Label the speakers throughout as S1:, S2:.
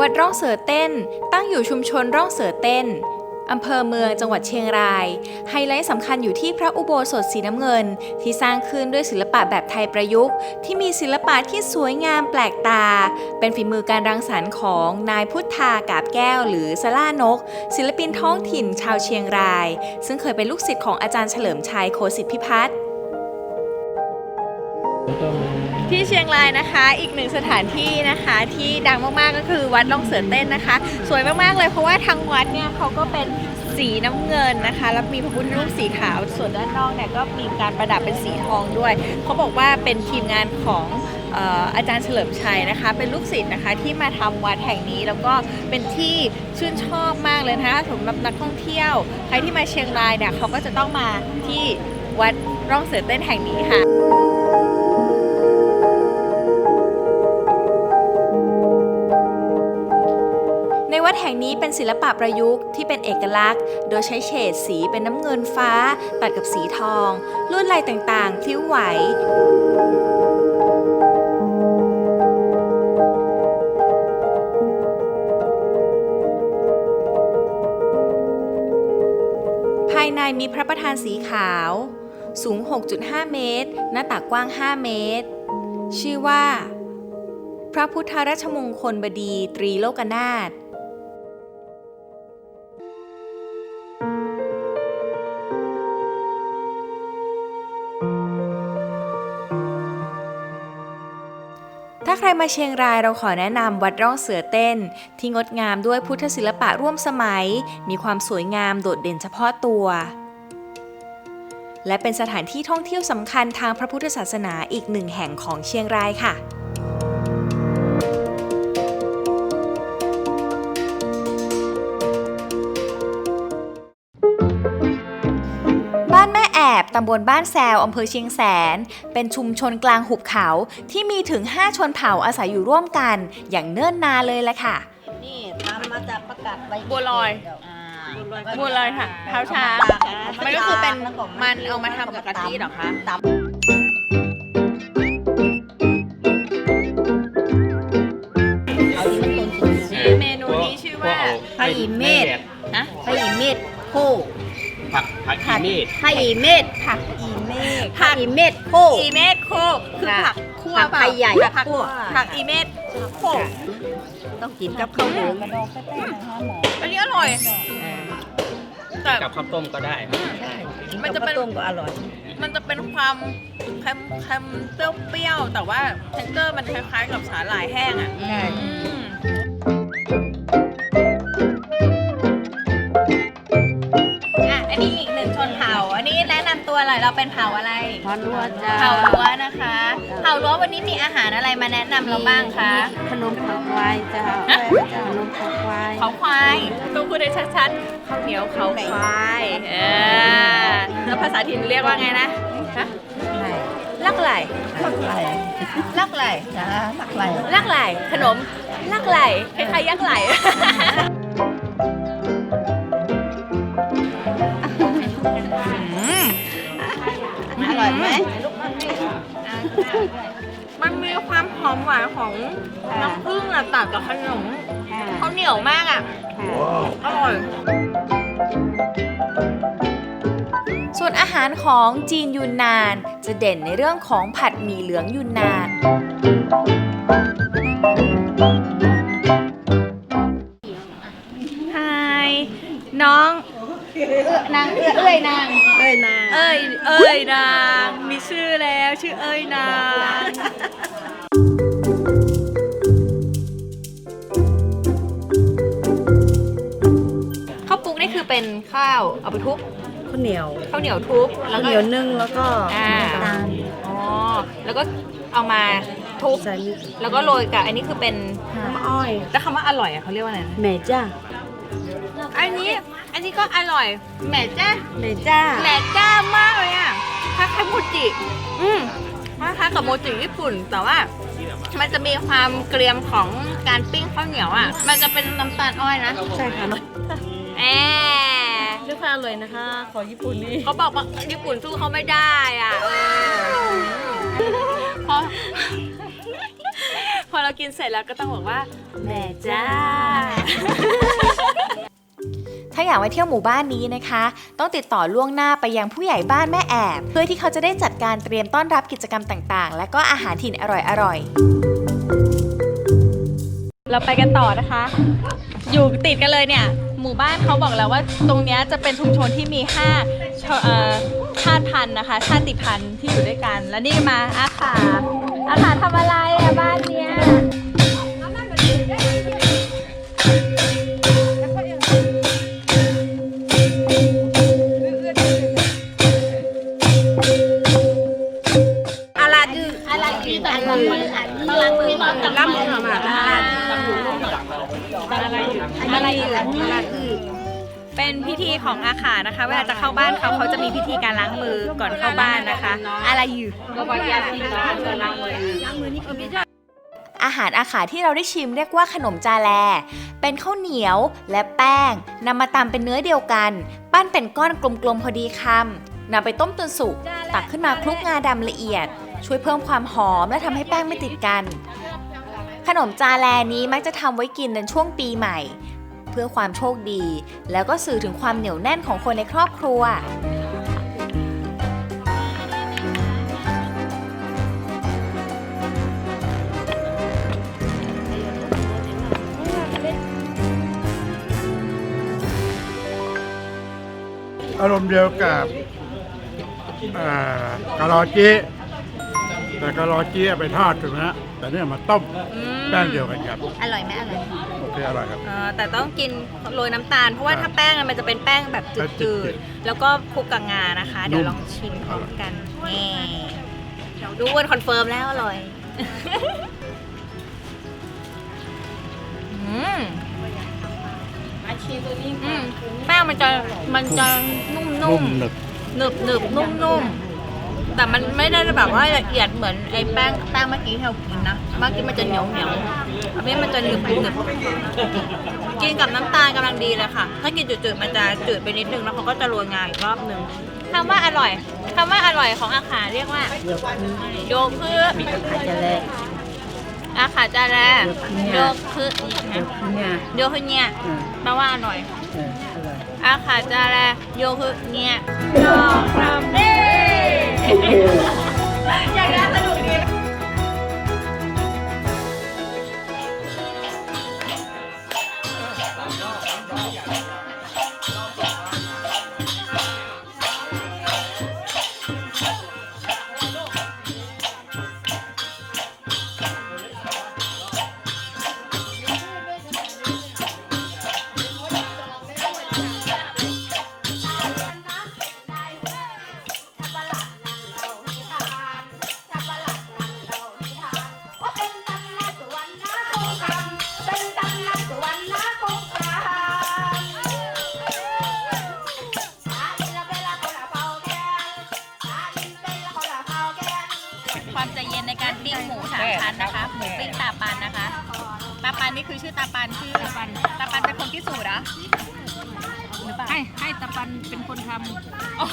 S1: วัดร่องเสือเต้น ตั้งอยู่ชุมชนร่องเสือเต้นอำเภอเมืองจังหวัดเชียงราย ไฮไลท์สำคัญอยู่ที่พระอุโบสถสีน้ำเงิน ที่สร้างขึ้นด้วยศิลปะแบบไทยประยุกต์ ที่มีศิลปะที่สวยงามแปลกตา เป็นฝีมือการรังสรรค์ของนายพุทธากาบแก้ว หรือสล่านก ศิลปินท้องถิ่นชาวเชียงราย ซึ่งเคยเป็นลูกศิษย์ของอาจารย์เฉลิมชัยโคสิทธิพิพัฒน์ ที่เชียงรายนะคะ อีกหนึ่งสถานที่นะคะที่ดังมากๆก็คือวัดล่องเสือเต้นนะคะ สวยมากๆเลยเพราะว่าทางวัดเนี่ยเขาก็เป็นสีน้ำเงินนะคะ แล้วมีพระพุทธรูปสีขาว ส่วนด้านนอกเนี่ยก็มีการประดับเป็นสีทองด้วย เขาบอกว่าเป็นทีมงานของอาจารย์เฉลิมชัยนะคะ เป็นลูกศิษย์นะคะที่มาทำวัดแห่งนี้แล้วก็เป็นที่ชื่นชอบมากเลยนะคะสำหรับนักท่องเที่ยว ใครที่มาเชียงรายเนี่ยเขาก็จะต้องมาที่วัดร่องเสือเต้นแห่งนี้ค่ะ วัดแห่งนี้เป็นศิลปะประยุกต์ที่เป็นเอกลักษณ์ โดยใช้เฉดสีเป็นน้ำเงินฟ้า ตัดกับสีทอง ลวดลายต่างๆพลิ้วไหวภายในมีพระประธานสีขาว สูง 6.5 เมตร หน้าตักกว้าง 5 เมตร ชื่อว่า พระพุทธรัชมงคลบดีตรีโลกนาถ ถ้าใครมาเชียงรายเราขอแนะนำวัดร่องเสือเต้น ที่งดงามด้วยพุทธศิลปะร่วมสมัย มีความสวยงามโดดเด่นเฉพาะตัว และเป็นสถานที่ท่องเที่ยวสำคัญทางพระพุทธศาสนาอีกหนึ่งแห่งของเชียงรายค่ะ ตำบลบ้านแซวอำเภอเชียงแสน เป็นชุมชนกลางหุบเขาที่มีถึง 5 ชนเผ่าอาศัยอยู่ร่วมกัน อย่างเนิ่นนานเลยละค่ะ
S2: นี่ทำมาจากประกาศใบ
S1: บัวลอย
S2: อ่า
S1: บัวลอยค่ะเท้าช้างมันก็คือเป็นมันเอามาทำกับกะทิเหรอคะ
S2: ตำเอาที่มันต้นสูง
S1: เมนูนี้ชื่อว่า
S2: ไผ่เมด
S1: นะ
S2: ไผ่เมดโค
S3: ผักผักอี เมด
S2: ไผ่เมดผักอีเมด
S1: ผัก
S2: อีเมดโค
S1: อีเมดโคกคือ
S2: ค่ะ
S1: ผักคั่ว
S2: ผัก
S1: เปล่า
S2: ไทยใหญ่
S1: ผัก
S2: คั่ว
S1: ผักอีเมดโคก
S2: ต้องกินกับข้าวเหนียว
S1: อันนี้อร่อย แต่
S3: กับข้าวต้มก็ได้
S1: มันจะเป็น
S2: ต้มก็อร่อย
S1: มันจะเป็นความเค็มเค็มเปรี้ยวๆแต่ว่าเทนเจอร์มันคล้ายๆกับสาหร่ายแห้งอะ
S2: ใช่
S1: อืม เราเป็นเผ่าอะไร
S2: พอรัวจ้า
S1: เผ่ารั้วนะคะ เผ่ารั้ววันนี้มีอาหารอะไรมาแนะนำเราบ้างคะ
S2: ขนมผักควายจ้า
S1: ฮะ
S2: จ้าขนมผักควาย
S1: เขาควายต้องพูดให้ชัดๆข้าวเหนียวเขาควายเออแล้วภาษาถิ่นเรียกว่าไงนะฮะ
S2: ไหน
S1: ลักไหล
S2: ผักไหล
S1: ลักไหล
S2: จ้าผักไหล
S1: ลักไหลขนมลักไหลคล้ายๆยักษ์ไหล
S2: อร่อยไหม
S1: มันมีความหอมหวานของน้ำผึ้งอะตัดกับขนมเขาเหนียวมากอะอร่อยส่วนอาหารของจีนยูนนาน จะเด่นในเรื่องของผัดหมี่เหลืองยูนนานฮายน้อง นางเอ้ยนาง
S2: เอ้ยนา
S1: เอ้ยเอ้ยนาง มีชื่อแล้วชื่อเอ้ยนางข้าวปลุกนี่คือเป็นข้าวเอาไปทุบ
S2: ข้าวเหนียว
S1: ข้าวเหนียวทุบแล้
S2: ข้าวว
S1: ก็
S2: เหนียวนึ่งแล้วก็
S1: อ่า
S2: น้ำตาล
S1: อ๋อแล้วก็เอามาทุบ
S2: ใส่นิด
S1: แล้วก็โรยกับอันนี้คือเป็น
S2: น้ำอ้อย
S1: แล้วคำว่าอร่อยอะเขาเรียกว่าอะไรนะ
S2: แม่จ้า
S1: อันนี้อั นนี้ก็อร่อย แหม่จ้า
S2: แม่จ้า
S1: แหลกจ้ามากเลยอะคล้ายๆโมจิ อืมคล้ายๆกับโมจิญี่ปุ่น แต่ว่า มันจะมีความเกรียมของการปิ้งข้าวเหนียวอะ มันจะเป็นน้ำตาลอ้อยนะ
S2: ใช่ค่ะ
S1: แอ
S2: เรื่องความอร่อยนะคะ ขอญี่ปุ่นนี่
S1: เขาบอกว่าญี่ปุ่นสู้เขาไม่ได้อะเออพอพอเราเรากินเสร็จแล้วก็ต้องบอกว่าแม่จ้า ถ้าอยากมาเที่ยวหมู่บ้านนี้นะคะ ต้องติดต่อล่วงหน้าไปยังผู้ใหญ่บ้านแม่แอบ เพื่อที่เขาจะได้จัดการเตรียมต้อนรับกิจกรรมต่างๆ และก็อาหารถิ่นอร่อยๆ เราไปกันต่อนะคะ อยู่ติดกันเลยเนี่ย หมู่บ้านเขาบอกแล้วว่าตรงเนี้ยจะเป็นชุมชนที่มีห้าชเอ่อชาติพันธุ์นะคะ ชาติพันธุ์ที่อยู่ด้วยกัน แล้วนี่มาอาขาอาขาทำอะไรอะบ้านเนี้ย
S2: แต่ละมือตลาดมือมาตลาดมือมาตลาดอะไรอยู่อะไรอยู่ตลาดอือ
S1: เป็นพิธีของอาขานะคะ เวลาจะเข้าบ้านเขาเขาจะมีพิธีการล้างมือก่อนเข้าบ้านนะคะ อะไรอยู่
S2: ก็ว่ายาสีฟันก็ล้างมือ
S1: อาหารอาขาที่เราได้ชิมเรียกว่าขนมจาแล เป็นข้าวเหนียวและแป้งนำมาตำเป็นเนื้อเดียวกัน ปั้นเป็นก้อนกลมๆพอดีคำนำไปต้มจนสุก ตักขึ้นมาคลุกงาดำละเอียด ช่วยเพิ่มความหอมและทำให้แป้งไม่ติดกัน ขนมจาแลนี้มักจะทำไว้กินในช่วงปีใหม่ เพื่อความโชคดี แล้วก็สื่อถึงความเหนียวแน่นของคนในครอบครัว
S4: อารมณ์เดียวกับอ่ากะลอจี แต่กะลอจีเอาไปทอดถูกไหมฮะแต่เนี่ยมาต้มแป้งเดียวกันครับ
S1: อร่อยไหมอร่อย
S4: โอเคอร่อยครับ
S1: อ่าแต่ต้องกินโรยน้ำตาล เพราะว่า
S4: ครับ
S1: ถ้าแป้งอะมันจะเป็นแป้งแบบจื
S4: จื
S1: ด
S4: ด
S1: ๆ แล้วก็คลุกกับงานะคะ เดี๋ยวลองชิมพร้อมกันนี่ดูอ้วนคอนเฟิร์มแล้วอร่อยอืม
S2: อาชีพตัวนี้
S1: อืมแป้งมันจะมันจะนุ่
S4: นุ่
S1: ม
S4: ม
S1: ๆ
S4: หนึบ
S1: หนึบหนึบนุ่มนุ่ม แต่มันไม่ได้แบบว่าละเอียดเหมือนไอ้แป้งแป้งเมื่อกี้ที่เรากินนะเมื่อกี้มันจะเหนียวเหนียวอันนี้มันจะหนึบหนึบกินกับน้ำตาลกำลังดีเลยค่ะ ถ้ากินจืดๆมันจะจืดไปนิดนึงแล้วเขาก็จะโรยงาอีกรอบหนึ่งคำว่าอร่อยคำว่าอร่อยของอาขาเรียกว่าโยคือ
S2: จะเลย
S1: อาขาจาแรโยคือ
S2: เนี่ย
S1: โยคือเนี่ย
S2: เออ
S1: แปลว่าอร่อย
S2: อา
S1: ขาจาแรโยคือเนี่ยดอกรำเอย่างนี้นุกดีความ นนี่คือชื่อตาปันชื่อตาปันตาปันเป็นคนพิสูจน์เหรอหรือเปล่า
S2: ให้ให้ตะปันเป็นคนท
S1: อ๋อ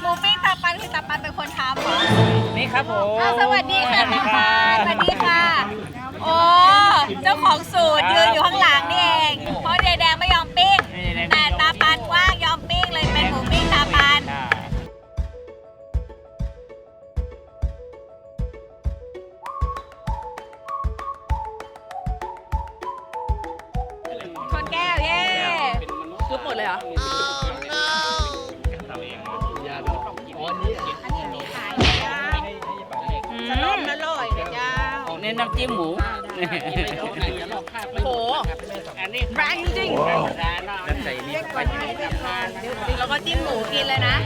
S1: หมูปิ้งตาปันคือตาปันเป็นคนทำเหรอ
S3: นี่ครับผม
S1: อ้าวสวัสดีค่ะตาปันสวัสดีค่ะ โอ้เจ้าของสูตรยืนอยู่ข้างหลังนี่เอง เพราะยายแดงไม่ แก้ว เย้ซุปหมดเลยเหรอ
S3: ยาดองอ๋อนี่
S1: อืมำ
S2: อร่อยนะจ้า
S3: ของเน้นน้ำจิ้มหมู
S1: โห
S3: อันนี้
S1: แรงจริง
S3: ร้านน้ำใส่นี่ไปทำงาน
S1: ๆแล้วก็จิ้มหมูกินเลยนะ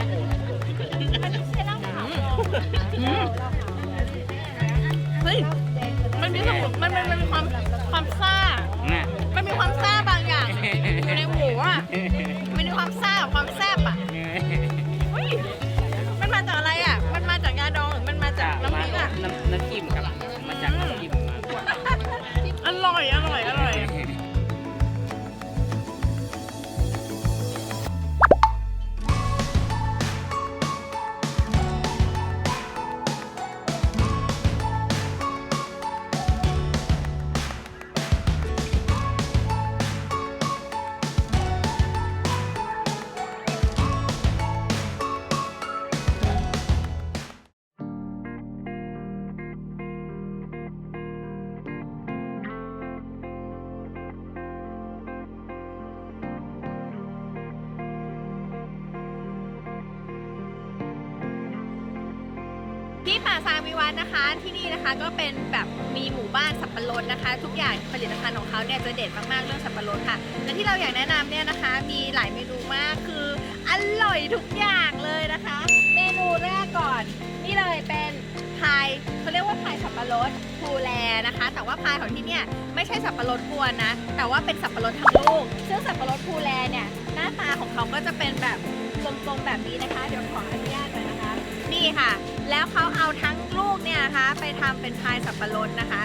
S1: ป่าซางวิวัฒน์นะคะ ที่นี่นะคะก็เป็นแบบมีหมู่บ้านสับปะรดนะคะ ทุกอย่างผลิตภัณฑ์ของเขาเนี่ยจะเด็ดมากๆเรื่องสับปะรดค่ะ และที่เราอยากแนะนำเนี่ยนะคะ มีหลายเมนูมากคืออร่อยทุกอย่างเลยนะคะ เมนูแรกก่อน นี่เลยเป็นพายเขาเรียกว่าพายสับปะรดภูแลนะคะ แต่ว่าพายของที่เนี่ยไม่ใช่สับปะรดกวนนะ แต่ว่าเป็นสับปะรดทั้งลูกซึ่งสับปะรดภูแลเนี่ยหน้าตาของเขาก็จะเป็นแบบกลมๆแบบนี้นะคะ เดี๋ยวขออนุญาตหน่อยนะคะ นี่ค่ะ แล้วเขาเอาทั้งลูกเนี่ยนะคะ ไปทำเป็นพายสับปะรดนะคะ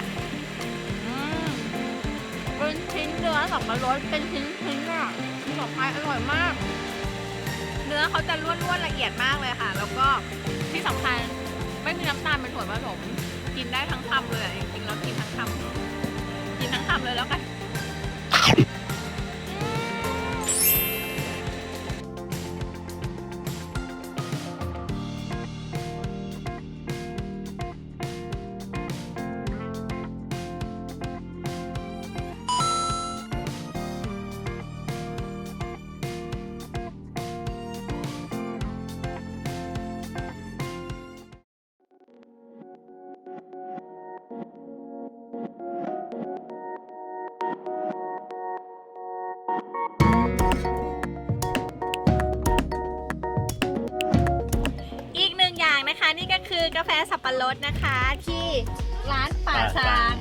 S1: อืมเป็นชิ้นเนื้อสับปะรดเป็นชิ้นชิ้นๆอะมีของพายอร่อยมาก เนื้อเขาจะร่วนๆละเอียดมากเลยค่ะ แล้วก็ที่สำคัญไม่มีน้ำตาลเป็นส่วนผสมกินได้ทั้งคำเลยอะจริงๆแล้วกินทั้งคำกินทั้งคำเลยแล้วกัน อกาแฟสับปะรดนะคะที่ร้านป่าซาง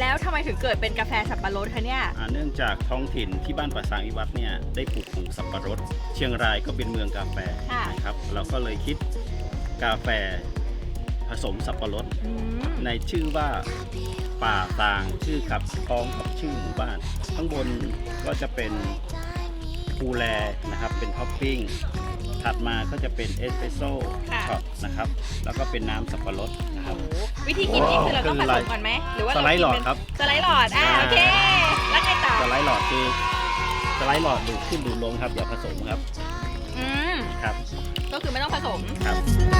S1: แล้วทำไมถึงเกิดเป็นกาแฟสับปะรดคะเนี่ย
S5: อ่าเนื่องจากท้องถิ่นที่บ้านป่าซางวิวัฒน์เนี่ยได้ปลูกปลูกสับปะรด เชียงรายก็เป็นเมืองกาแฟ
S1: ค่ะ
S5: นะครับเราก็เลยคิดกาแฟผสมสับปะรด
S1: อืม
S5: ในชื่อว่าป่าตางชื่อกับพ้องกับชื่อหมู่บ้าน ข้างบนก็จะเป็นภูแลนะครับเป็นท็อปปิ้ง ถัดมาก็จะเป็นเอสเปรสโซ่ช็อตนะครับ แล้วก็เป็นน้ำสับปะรดนะครับ
S1: โอ้วิธีกินนี่คือเราต้องผสมก่อนไหมหรือว่า
S5: สไลด์หลอดครับ
S1: สไลด์หลอด อ่า
S5: ใช่
S1: โอเค แล้วไงต่อ
S5: สไลด์หลอดคือสไลด์หลอดดูดขึ้นดูดลงครับอย่าผสมครับ
S1: อืม
S5: ครับ
S1: ก็คือไม่ต้องผสม
S5: ครับ
S6: なん